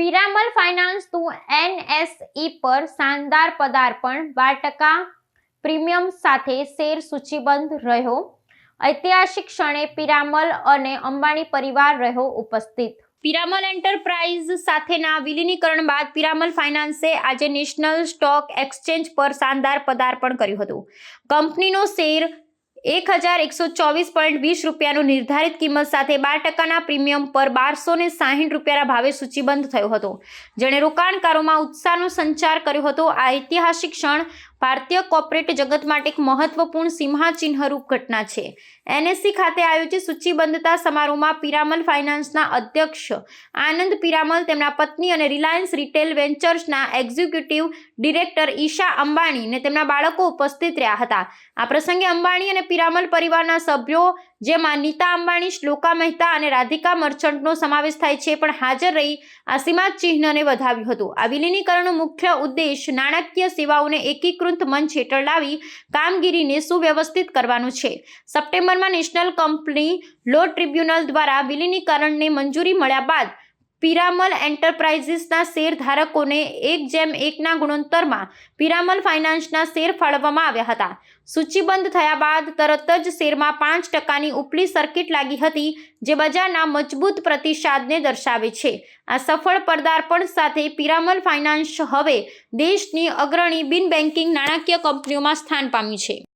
પિરામલ ફાઇનાન્સનું એનએસઈ પર શાનદાર પદાર્પણ, બાર ટકા પ્રીમિયમ સાથે શેર સૂચિબંધ રહ્યો. ઐતિહાસિક ક્ષણે પિરામલ અને અંબાણી પરિવાર રહ્યો ઉપસ્થિત. પિરામલ એન્ટરપ્રાઇઝ સાથેના વિલીનીકરણ બાદ પિરામલ ફાઇનાન્સે આજે નેશનલ સ્ટોક એક્સચેન્જ પર શાનદાર પદાર્પણ કર્યું હતું. કંપનીનો શેર એક હજાર એકસો ચોવીસ પોઈન્ટ વીસ રૂપિયાનું નિર્ધારિત કિંમત સાથે બાર ટકાના પ્રીમિયમ પર બારસો ને સાહીઠ રૂપિયાના ભાવે સૂચિબંધ થયો હતો. જેણે રોકાણકારોમાં ઉત્સાહનો સંચાર કર્યો હતો. આ ઐતિહાસિક ક્ષણ ભારતીય કોર્પોરેટ જગત માટે એક મહત્વપૂર્ણ સિંહાચિહ્નરૂપ ઘટના છે. એનએસસી ખાતે આયોજિત સૂચિબદ્ધતા સમારોહમાં પિરામલ ફાઇનાન્સના અધ્યક્ષ આનંદ પિરામલ, તેમના પત્ની અને રિલાયન્સ રિટેલ વેન્ચર્સના એક્ઝિક્યુટિવ ડિરેક્ટર ઈશા અંબાણી અને તેમના બાળકો ઉપસ્થિત રહ્યા હતા. આ પ્રસંગે અંબાણી અને પિરામલ પરિવારના સભ્યો, જેમાં નીતા અંબાણી, શ્લોકા મહેતા અને રાધિકા મર્ચન્ટનો સમાવેશ થાય છે, પણ હાજર રહી આ સીમાચિહ્નને વધાવ્યું હતું. આ વિલીનીકરણનો મુખ્ય ઉદ્દેશ નાણાકીય સેવાઓને એકીકૃત મંચ હેઠળ લાવી કામગીરીને સુવ્યવસ્થિત કરવાનું છે. સપ્ટેમ્બરમાં નેશનલ કંપની લો ટ્રિબ્યુનલ દ્વારા વિલીનીકરણને મંજૂરી મળ્યા બાદ પિરામલ એન્ટરપ્રાઇઝીસના શેર ધારકોને એક જેમ એકના ગુણોત્તરમાં પિરામલ ફાઇનાન્સના શેર ફાળવવામાં આવ્યા હતા. સૂચિબંધ થયા બાદ તરત જ શેરમાં પાંચ ટકાની ઉપલી સર્કિટ લાગી હતી, જે બજારના મજબૂત પ્રતિસાદને દર્શાવે છે. આ સફળ પદાર્પણ સાથે પિરામલ ફાઇનાન્સ હવે દેશની અગ્રણી બિન બેન્કિંગ નાણાકીય કંપનીઓમાં સ્થાન પામ્યું છે.